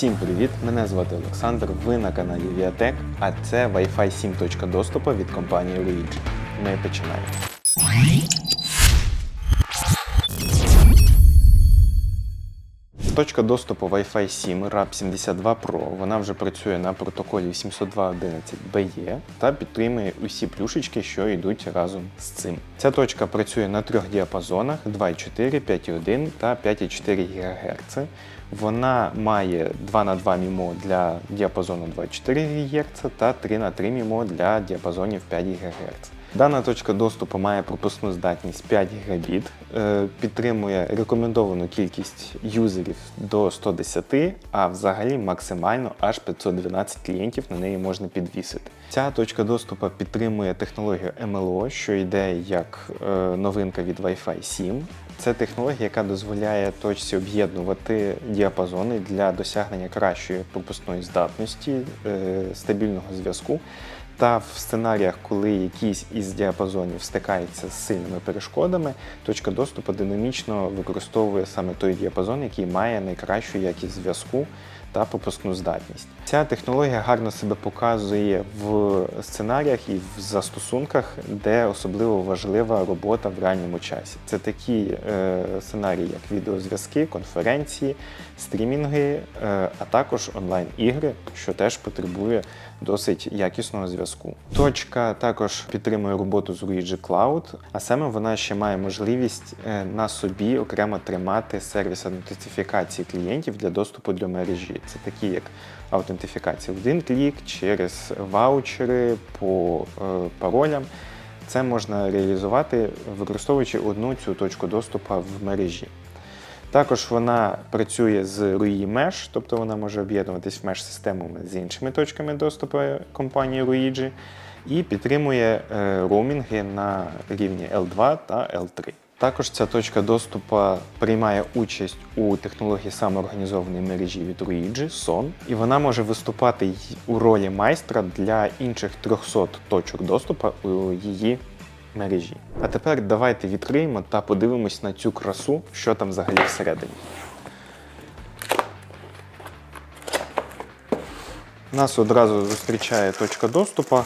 Всім привіт! Мене звати Олександр. Ви на каналі Viatech, а це Wi-Fi 7 точка доступу від компанії Luigi. Ми починаємо. Точка доступу Wi-Fi 7 RAP 72 Pro. Вона вже працює на протоколі 802.11be та підтримує усі плюшечки, що йдуть разом з цим. Ця точка працює на трьох діапазонах 2,4, 5,1 та 5,4 ГГц. Вона має 2 на 2 мімо для діапазону 24 ГГц та 3 на 3 мімо для діапазонів 5 ГГц. Дана точка доступу має пропускну здатність 5 гігабіт, е, підтримує рекомендовану кількість юзерів до 110, а взагалі максимально аж 512 клієнтів на неї можна підвісити. Ця точка доступу підтримує технологію MLO, що йде як е, новинка від Wi-Fi 7. Це технологія, яка дозволяє точці об'єднувати діапазони для досягнення кращої пропускної здатності, е, стабільного зв'язку. Та в сценаріях, коли якийсь із діапазонів стикається з сильними перешкодами, точка доступу динамічно використовує саме той діапазон, який має найкращу якість зв'язку та пропускну здатність. Ця технологія гарно себе показує в сценаріях і в застосунках, де особливо важлива робота в реальному часі. Це такі е, сценарії, як відеозв'язки, конференції, стрімінги, е, а також онлайн-ігри, що теж потребує досить якісного зв'язку. Точка також підтримує роботу з Luigi Cloud, а саме вона ще має можливість е, на собі окремо тримати сервіс аутентифікації клієнтів для доступу до мережі. Це такі як аутентифікація один клік через ваучери по е, паролям. Це можна реалізувати, використовуючи одну цю точку доступу в мережі. Також вона працює з RUI Mesh, тобто вона може об'єднуватись в mesh системами з іншими точками доступу компанії Ruigi і підтримує е, роумінги на рівні L2 та L3. Також ця точка доступу приймає участь у технології самоорганізованої мережі від Ruigi SON, і вона може виступати у ролі майстра для інших 300 точок доступу у її мережі. А тепер давайте відкриємо та подивимось на цю красу, що там взагалі всередині. Нас одразу зустрічає точка доступу.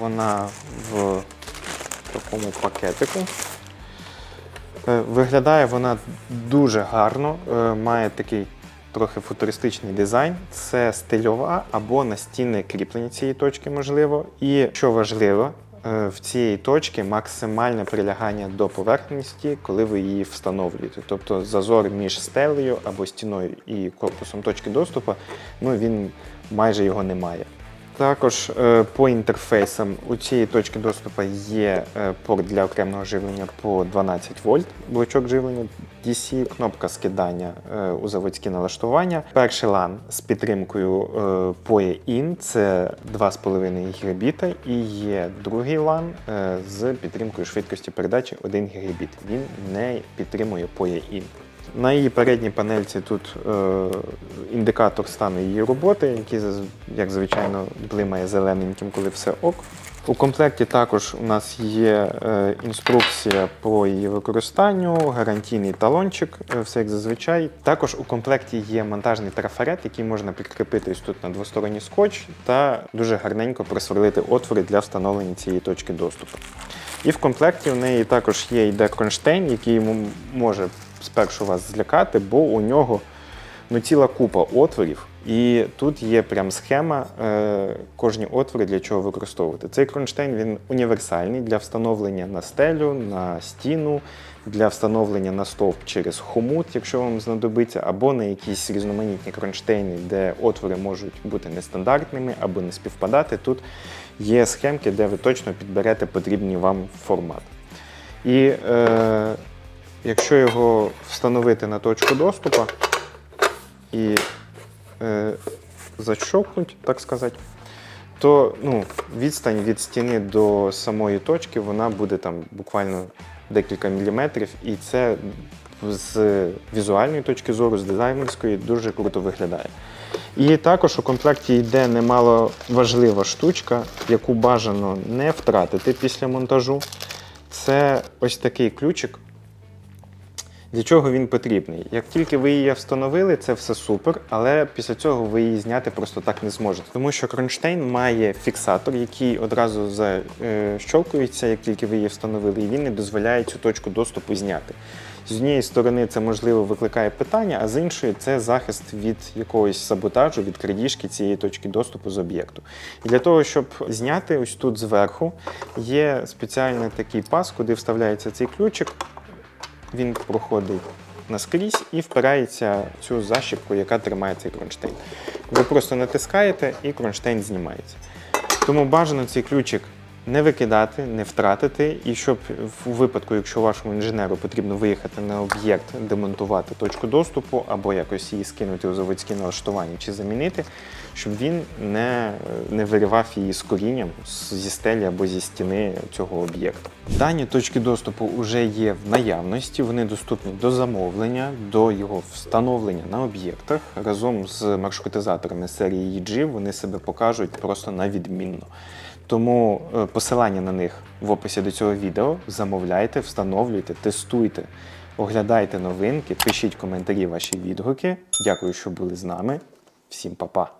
Вона в такому пакетику. Е, Виглядає вона дуже гарно, е, має такий трохи футуристичний дизайн. Це стильова або настінне кріплення цієї точки, можливо. І що важливо, е, в цієї точки максимальне прилягання до поверхності, коли ви її встановлюєте. Тобто зазор між стелею або стіною і корпусом точки доступу, ну він майже його немає. Також е, по інтерфейсам у цієї точки доступу є е, порт для окремого живлення по 12 вольт, блочок живлення DC, кнопка скидання е, у заводські налаштування. Перший LAN з підтримкою PoE IN це 2,5 гігабіта, і є другий LAN з підтримкою швидкості передачі 1 гігабіт. Він не підтримує PoE IN. На її передній панельці тут е, індикатор стану її роботи, який, як звичайно, блимає зелененьким, коли все ок. У комплекті також у нас є е, інструкція по її використанню, гарантійний талончик, е, все як зазвичай. Також у комплекті є монтажний трафарет, який можна підкріпити ось тут на двосторонній скотч та дуже гарненько просверлити отвори для встановлення цієї точки доступу. І в комплекті у неї також є йде кронштейн, який може спершу вас злякати, бо у нього ну, ціла купа отворів. І тут є прям схема е, кожні отвори для чого використовувати. Цей кронштейн він універсальний для встановлення на стелю, на стіну, для встановлення на стовп через хомут, якщо вам знадобиться, або на якісь різноманітні кронштейни, де отвори можуть бути нестандартними або не співпадати. Тут є схемки, де ви точно підберете потрібний вам формат. І е, якщо його встановити на точку доступу і е, защовкнуть, так сказати, то ну, відстань від стіни до самої точки вона буде там буквально декілька міліметрів, і це з візуальної точки зору, з дизайнерської, дуже круто виглядає. І також у комплекті йде немало важлива штучка, яку бажано не втратити після монтажу. Це ось такий ключик. Для чого він потрібний? Як тільки ви її встановили, це все супер, але після цього ви її зняти просто так не зможете. Тому що кронштейн має фіксатор, який одразу защолкується, як тільки ви її встановили, і він не дозволяє цю точку доступу зняти. З однієї сторони це можливо викликає питання, а з іншої це захист від якогось саботажу, від крадіжки цієї точки доступу з об'єкту. І для того, щоб зняти ось тут зверху, є спеціальний такий пас, куди вставляється цей ключик. Він проходить наскрізь і впирається в цю защіпку, яка тримає цей кронштейн. Ви просто натискаєте і кронштейн знімається. Тому бажано цей ключик не викидати, не втратити, і щоб у випадку, якщо вашому інженеру потрібно виїхати на об'єкт, демонтувати точку доступу або якось її скинути у заводське налаштування чи замінити, щоб він не, не виривав її з корінням зі стелі або зі стіни цього об'єкту. Дані точки доступу вже є в наявності, вони доступні до замовлення, до його встановлення на об'єктах. Разом з маршрутизаторами серії EG вони себе покажуть просто на відмінно. Тому е, посилання на них в описі до цього відео. Замовляйте, встановлюйте, тестуйте, оглядайте новинки, пишіть коментарі, ваші відгуки. Дякую, що були з нами. Всім па-па!